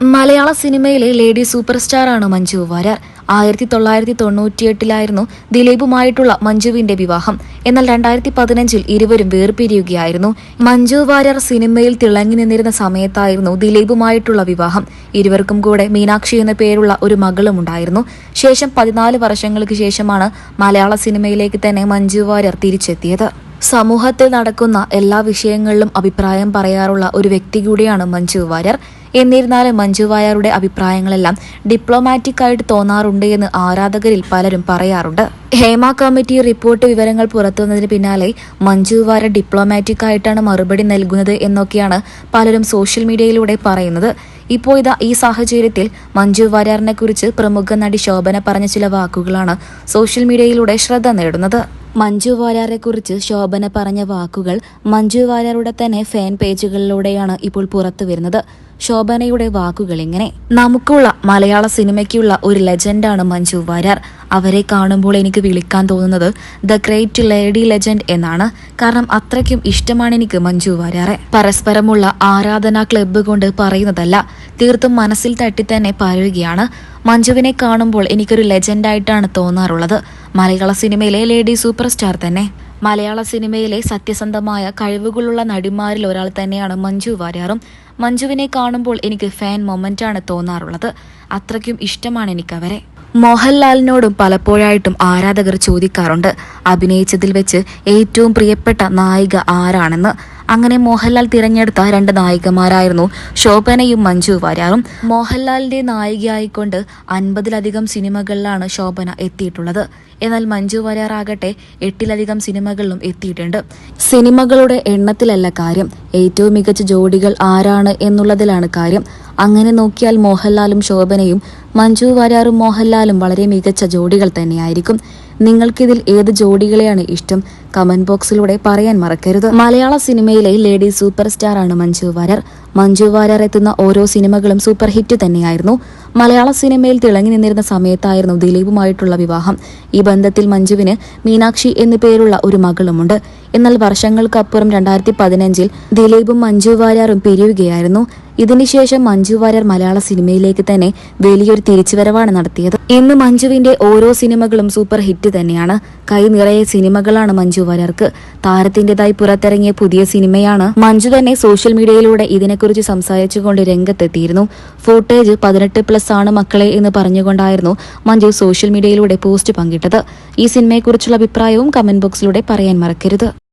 മലയാള സിനിമയിലെ lady super സ്റ്റാറാണ് മഞ്ജു വാര്യർ. ആയിരത്തി തൊള്ളായിരത്തി തൊണ്ണൂറ്റിയെട്ടിലായിരുന്നു ദിലീപുമായിട്ടുള്ള മഞ്ജുവിന്റെ വിവാഹം. എന്നാൽ രണ്ടായിരത്തി പതിനഞ്ചിൽ ഇരുവരും വേർപിരിയുകയായിരുന്നു. മഞ്ജു വാര്യർ സിനിമയിൽ തിളങ്ങി നിന്നിരുന്ന സമയത്തായിരുന്നു ദിലീപുമായിട്ടുള്ള വിവാഹം. ഇരുവർക്കും കൂടെ മീനാക്ഷി എന്ന പേരുള്ള ഒരു മകളും ഉണ്ടായിരുന്നു. ശേഷം പതിനാല് വർഷങ്ങൾക്ക് ശേഷമാണ് മലയാള സിനിമയിലേക്ക് തന്നെ മഞ്ജു വാര്യർ തിരിച്ചെത്തിയത്. സമൂഹത്തിൽ നടക്കുന്ന എല്ലാ വിഷയങ്ങളിലും അഭിപ്രായം പറയാറുള്ള ഒരു വ്യക്തി കൂടിയാണ് മഞ്ജു വാര്യർ. എന്നിരുന്നാലും മഞ്ജു വാര്യരുടെ അഭിപ്രായങ്ങളെല്ലാം ഡിപ്ലോമാറ്റിക് ആയിട്ട് തോന്നാറുണ്ട് എന്ന് ആരാധകരിൽ പലരും പറയാറുണ്ട്. ഹേമ കമ്മിറ്റി റിപ്പോർട്ട് വിവരങ്ങൾ പുറത്തുവന്നതിന് പിന്നാലെ മഞ്ജു വാര്യർ ഡിപ്ലോമാറ്റിക് ആയിട്ടാണ് മറുപടി നൽകുന്നത് എന്നൊക്കെയാണ് പലരും സോഷ്യൽ മീഡിയയിലൂടെ പറയുന്നത്. ഇപ്പോൾ ഇതാ ഈ സാഹചര്യത്തിൽ മഞ്ജു വാര്യറിനെ കുറിച്ച് പ്രമുഖ നടി ശോഭന പറഞ്ഞ ചില വാക്കുകളാണ് സോഷ്യൽ മീഡിയയിലൂടെ ശ്രദ്ധ നേടുന്നത്. മഞ്ജു വാര്യരെ കുറിച്ച് ശോഭന പറഞ്ഞ വാക്കുകൾ മഞ്ജു വാര്യാറുടെ തന്നെ ഫാൻ പേജുകളിലൂടെയാണ് ഇപ്പോൾ പുറത്തു വരുന്നത് ശോഭനയുടെ വാക്കുകൾ ഇങ്ങനെ. നമുക്കുള്ള മലയാള സിനിമയ്ക്കുള്ള ഒരു ലെജൻഡാണ് മഞ്ജു വാര്യർ. അവരെ കാണുമ്പോൾ എനിക്ക് വിളിക്കാൻ തോന്നുന്നത് ദ ഗ്രേറ്റ് ലേഡി ലെജൻഡ് എന്നാണ്. കാരണം അത്രയ്ക്കും ഇഷ്ടമാണ് എനിക്ക് മഞ്ജു വാര്യറെ. പരസ്പരമുള്ള ആരാധനാ ക്ലബ്ബ് കൊണ്ട് പറയുന്നതല്ല തീർത്തും മനസ്സിൽ തട്ടി തന്നെ പറയുകയാണ് മഞ്ജുവിനെ കാണുമ്പോൾ എനിക്കൊരു ലെജൻഡായിട്ടാണ് തോന്നാറുള്ളത്. മലയാള സിനിമയിലെ ലേഡി സൂപ്പർ സ്റ്റാർ തന്നെ. മലയാള സിനിമയിലെ സത്യസന്ധമായ കഴിവുകളുള്ള നടിമാരിൽ ഒരാൾ തന്നെയാണ് മഞ്ജു വാര്യാറും. മഞ്ജുവിനെ കാണുമ്പോൾ എനിക്ക് ഫാൻ മൊമെന്റ് മൊമെന്റാണ് തോന്നാറുള്ളത്. അത്രയ്ക്കും ഇഷ്ടമാണ് എനിക്ക് അവരെ മോഹൻലാലിനോടും പലപ്പോഴായിട്ടും ആരാധകർ ചോദിക്കാറുണ്ട് അഭിനയിച്ചതിൽ വെച്ച് ഏറ്റവും പ്രിയപ്പെട്ട നായിക ആരാണെന്ന്. അങ്ങനെ മോഹൻലാൽ തിരഞ്ഞെടുത്ത രണ്ട് നായികമാരായിരുന്നു ശോഭനയും മഞ്ജു വാര്യാറും മോഹൻലാലിന്റെ നായികയായിക്കൊണ്ട് അൻപതിലധികം സിനിമകളിലാണ് ശോഭന എത്തിയിട്ടുള്ളത്. എന്നാൽ മഞ്ജു വാര്യാറാകട്ടെ എട്ടിലധികം സിനിമകളിലും എത്തിയിട്ടുണ്ട്. സിനിമകളുടെ എണ്ണത്തിലല്ല കാര്യം. ഏറ്റവും മികച്ച ജോഡികൾ ആരാണ് എന്നുള്ളതിലാണ് കാര്യം. അങ്ങനെ നോക്കിയാൽ മോഹൻലാലും ശോഭനയും മഞ്ജു വാര്യാറും മോഹൻലാലും വളരെ മികച്ച ജോഡികൾ തന്നെയായിരിക്കും. നിങ്ങൾക്കിതിൽ ഏത് ജോഡികളെയാണ് ഇഷ്ടം? കമന്റ് ബോക്സിലൂടെ പറയാൻ മറക്കരുത്. മലയാള സിനിമയിലെ ലേഡി സൂപ്പർ സ്റ്റാർ ആണ് മഞ്ജു വാര്യർ. മഞ്ജു വാര്യർ എത്തുന്ന ഓരോ സിനിമകളും സൂപ്പർ ഹിറ്റ് തന്നെയായിരുന്നു. മലയാള സിനിമയിൽ തിളങ്ങി നിന്നിരുന്ന സമയത്തായിരുന്നു ദിലീപുമായിട്ടുള്ള വിവാഹം. ഈ ബന്ധത്തിൽ മഞ്ജുവിന് മീനാക്ഷി എന്നു പേരുള്ള ഒരു മകളുമുണ്ട്. എന്നാൽ വർഷങ്ങൾക്കപ്പുറം രണ്ടായിരത്തി പതിനഞ്ചിൽ ദിലീപും മഞ്ജു വാര്യാറും പിരിയുകയായിരുന്നു. ഇതിനുശേഷം മഞ്ജു വാര്യർ മലയാള സിനിമയിലേക്ക് തന്നെ വലിയൊരു തിരിച്ചുവരവാണ് നടത്തിയത്. ഇന്ന് മഞ്ജുവിന്റെ ഓരോ സിനിമകളും സൂപ്പർ ഹിറ്റ് തന്നെയാണ്. കൈ നിറയെ സിനിമകളാണ് മഞ്ജു വാര്യർക്ക്. താരത്തിന്റേതായി പുറത്തിറങ്ങിയ പുതിയ സിനിമയാണ് മഞ്ജു തന്നെ സോഷ്യൽ മീഡിയയിലൂടെ ഇതിനെക്കുറിച്ച് സംസാരിച്ചുകൊണ്ട് രംഗത്തെത്തിയിരുന്നു. ഫൂട്ടേജ് പതിനെട്ട് പ്ലസ് ആണ് മക്കളെ എന്ന് പറഞ്ഞുകൊണ്ടായിരുന്നു മഞ്ജു സോഷ്യൽ മീഡിയയിലൂടെ പോസ്റ്റ് പങ്കിട്ടത്. ഈ സിനിമയെക്കുറിച്ചുള്ള അഭിപ്രായവും കമന്റ് ബോക്സിലൂടെ പറയാൻ മറക്കരുത്.